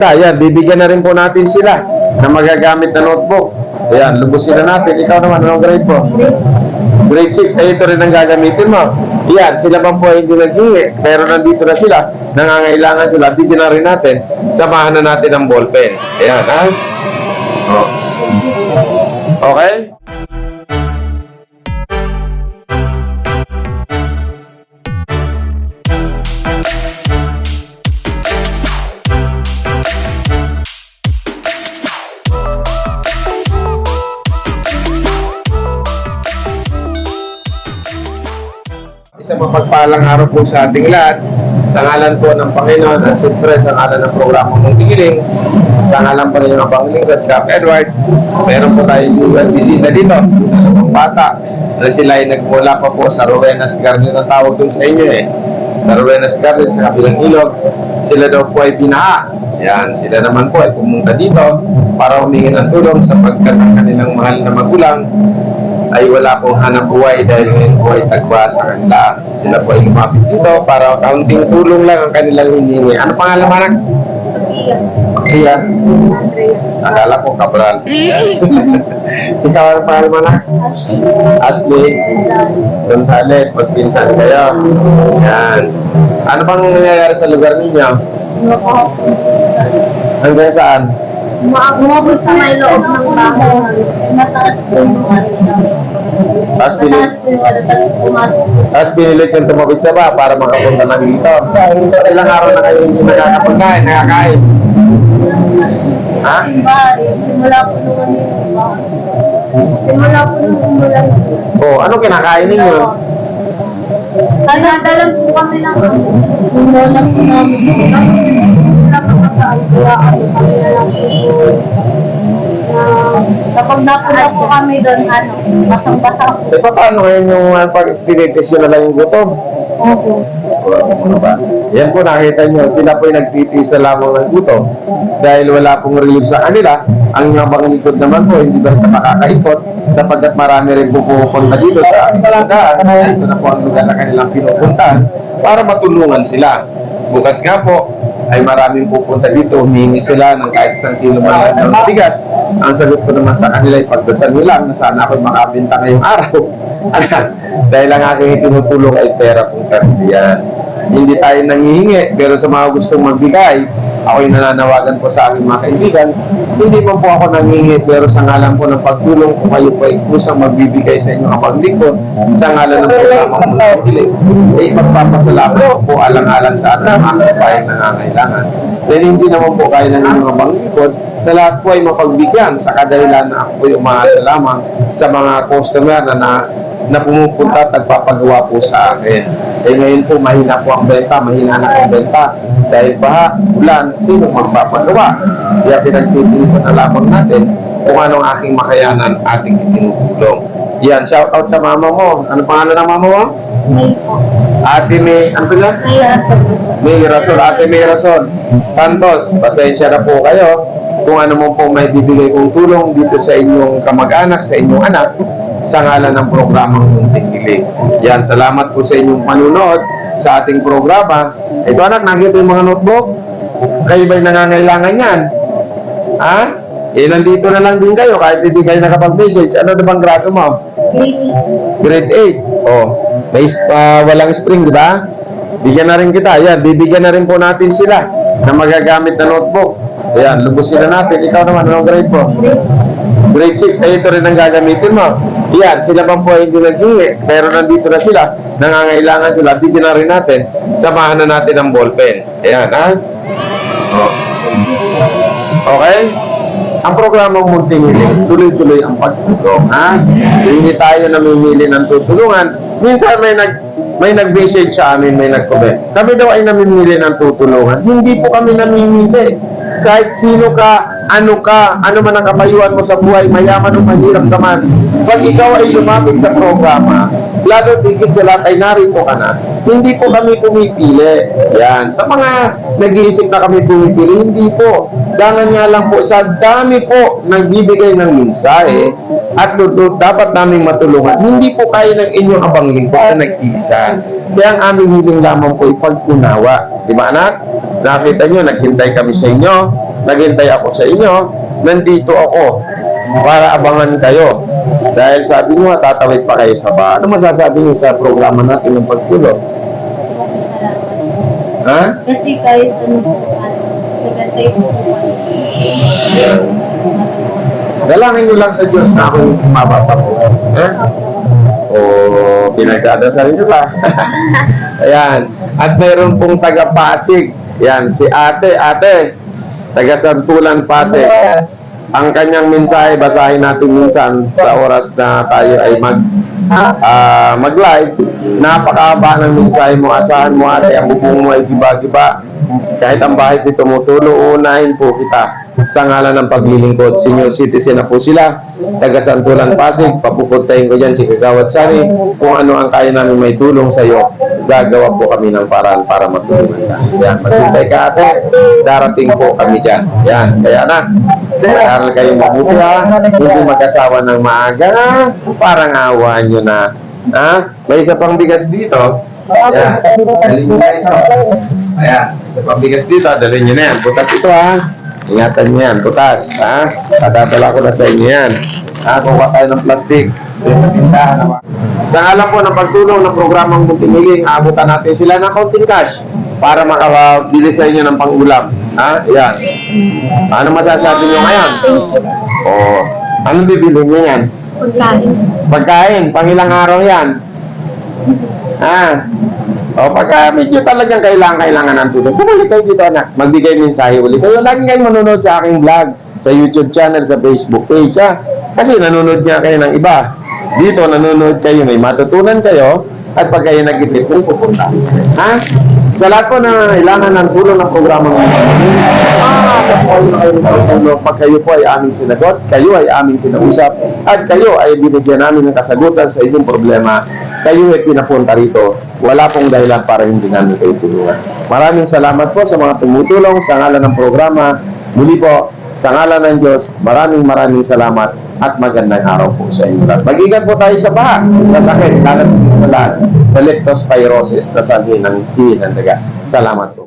Ayan, bibigyan na rin po natin sila na magagamit na notebook. Ayan, lubusin na natin. Ikaw naman, anong grade po? Grade 6, ay ito rin ang gagamitin mo. Yan, sila bang po ay hindi naghingi, pero nandito na sila, nangangailangan sila, bigyan na rin natin, samahan na natin ang ballpen. Ayan, ha? Oh. Okay? Mapagpalang araw po sa ating lahat. Sa ngalan po ng Panginoon at siyempre sa ngalan ng programa mong tigiling, sa ngalan pa rin ng Panglingkod, Cap Edward, meron po tayo yung bisita dito, dalawang bata, na sila ay nagmula pa po sa Rowenas Garden na tawag dun sa inyo eh. Sa Rowenas Garden, sa kabilang ilog, sila daw po ay binaha. Yan, sila naman po ay pumunta dito para humingi ng tulong sapagkat ang kanilang mahal na magulang ay wala pong hanap buhay dahil ngayon po ay tagwa sa kanila. Sila po ay lumapit dito para kaunting tulong lang ang kanilang hiningi. Ano pangalan mo anak? Sophia. Iya. Andrea. Akala ko kabral. Ikaw ano pangalan mo anak? Ashley Gonzales. Magpinsan kayo. Yan. Ano bang nangyayari sa lugar ninyo? Hanggang saan? Umabot sa may loob ng bahay. Mataas po yung ano. Tapos pinili, Mataas po yung ano, tapos pumasok po. tapos pinilit yung tumawid sa ba para makapunta lang dito. Ilang araw na kayo hindi nakakapagkain, nakakain. Ha? Bari, simula po ano yung Simula po nung umulan. Oh, ano kinakain ninyo? Ano, dalang po kami ng ano. Umulan po namin. Kasi hindi sila makakaan. Kaya kami na lang po. Kapag napunta po kami doon, ano, basang-basa po. Eh, paano ngayon yung uh, pag tinitis nyo na lang yung gutom? Opo. Ano ba? Yan po nakita nyo, sila po yung nagtitiis na lamang ng gutom dahil wala pong relief sa kanila. Ang mga likod naman po, hindi basta makakaikot sapagkat marami rin po pupunta dito sa aming talagaan. Ito na po ang lugar na kanilang pinupuntahan para matulungan sila. Bukas nga po, ay maraming pupunta dito, humingi sila ng kahit isang kilo man ng bigas. Ang sagot ko naman sa kanila ay pagdasal nyo lang na sana ako'y makabenta ngayong araw. Dahil ang aking itinutulong ay pera kung sarili yan. Hindi tayo nangihingi, pero sa mga gustong magbigay, ako'y nananawagan po sa aking mga kaibigan, hindi po po ako nangingi, pero sa ngalan po ng pagtulong kung kayo po ay kusang magbibigay sa inyong kapaglingkod, sa ngalan ng programa mo na piling, ay magpapasalamat ko po alang-alang sa ating mga kapayang nangangailangan. Dahil hindi naman po kaya ng inyong kapaglingkod, na lahat po ay mapagbigyan sa kadahilan na ako po ay umaasa lamang sa mga customer na, na na pumupunta at nagpapagawa po sa akin. Eh ngayon po mahina po ang benta, mahina na ang benta. Dahil baha, ulan, sino magpapagawa? Kaya pinagtitiisan na lamang natin kung anong aking makayanan ating itinutulong. Yan, shout out sa mama mo. Ano pangalan ng mama mo? May po. Ate May, ano pala? Kaya sa May Rason, Ate May Rason. Santos, pasensya na po kayo kung ano mo po may bibigay kong tulong dito sa inyong kamag-anak, sa inyong anak, sa ngalan ng programang Munting Hiling. Yan, salamat po sa inyong panunood sa ating programa. Ito anak, nakita yung mga notebook? Kayo ba'y nangangailangan yan? Ha? Eh, nandito na lang din kayo kahit hindi kayo nakapag-message. Ano na bang grado mo? Grade Grade 8. Oh, may ah, walang spring, di ba? Bigyan na rin kita. Ayan, bibigyan na rin po natin sila na magagamit na notebook. Ayan, lubusin na natin. Ikaw naman, anong grade po? Grade 6, ay ito rin ang gagamitin mo. Ayan, sila bang po ay hindi naghingi, pero nandito na sila, nangangailangan sila, bigyan na rin natin, samahan na natin ang ballpen. Ayan, ha? Oh. Okay? Ang programang Muntingiling, tuloy-tuloy ang pagtulong, ha? Hindi tayo namimili ng tutulungan. Minsan may nag may nag-message sa amin, may nag-comment. Kami daw ay namimili ng tutulungan. Hindi po kami namimili. Kahit sino ka, ano ka, ano man ang kapayuan mo sa buhay, mayaman o mahirap ka man, pag ikaw ay lumapit sa programa, lalo tigit sa lahat ay narito ka na, hindi po kami pumipili. Yan. Sa mga nag-iisip na kami pumipili, hindi po. Dangan nga lang po sa dami po nagbibigay ng mensahe at dapat naming matulungan. Hindi po kaya ng inyong abang lingkod na nag-iisa. Kaya ang aming hiling lamang po ay pagkunawa. Di ba anak? Nakita nyo, naghintay kami sa inyo. naghintay ako sa inyo, nandito ako para abangan kayo. Dahil sabi nyo, tatawid pa kayo sa bahay. Ano masasabi nyo sa programa natin ng pagtulog? Ha? Kasi kahit ano po, nagantay po po. Dalangin nyo lang sa Diyos na ako yung mababa po. Ha? O pinagdadasal nyo ba? Ayan. At mayroon pong taga-Pasig. Yan, si ate, ate. Taga-Santulan Pasig. Ang kanyang mensahe, basahin natin minsan sa oras na tayo ay mag ah, mag-live. Napakahaba ng mensahe mo. Asahan mo ate, ang bubong mo ay giba-giba. Kahit ang bahay ay tumutulo, unahin po kita sa ngalan ng paglilingkod. Senior citizen na po sila. Taga Santulan Pasig, papupuntahin ko dyan si Kagawad Sari. Kung ano ang kaya namin may tulong sa iyo, gagawa po kami ng paraan para matulungan ka. Yan, maghintay ka ate. Darating po kami dyan. Yan, kaya na. Mag-aral kayong mabuti ha. Hindi mag-asawa ng maaga. Parang awaan nyo na. Ha? May isa pang bigas dito. Ayan. Dalhin nyo na ito. Ayan. Isa pang dito. Dalhin nyo na yan. Butas ito ha. Ingatan nyo yan. Butas. Ha? Patadala ko na sa inyo yan. Ha? Kuha tayo ng plastic. Tindahan naman. Sa ngalan po ng pagtulong ng programang Muntingiling, aabutan natin sila ng konting cash para makabili sa inyo ng pangulam. Ha? Yan. Ano masasabi nyo ngayon? O, ano bibili nyo yan? Pagkain. Pagkain, pangilang araw yan. Ah. O, pagka medyo talagang kailangan, kailangan ng tulong, bumalik kayo dito anak. Magbigay mensahe ulit. Kayo lagi kayong manonood sa aking vlog, sa YouTube channel, sa Facebook page, ha? Kasi nanonood nga kayo ng iba. Dito, nanonood kayo, may matutunan kayo, at pag kayo nag-itip, may pupunta. Ha? Sa lahat po na kailangan ng tulong ng programang Ah, sa po na kayo ng tulong. Pag kayo po ay aming sinagot, kayo ay aming kinausap, at kayo ay binigyan namin ng kasagutan sa inyong problema, kayo ay pinapunta rito. Wala pong dahilan para hindi namin kayo tulungan. Maraming salamat po sa mga tumutulong sa ngalan ng programa. Muli po, sa ngalan ng Diyos, maraming maraming salamat at magandang araw po sa inyo lahat. Mag-ingat po tayo sa baha, sa sakit, lalat sa lahat, sa leptospirosis na sabi ng ng daga. Salamat po.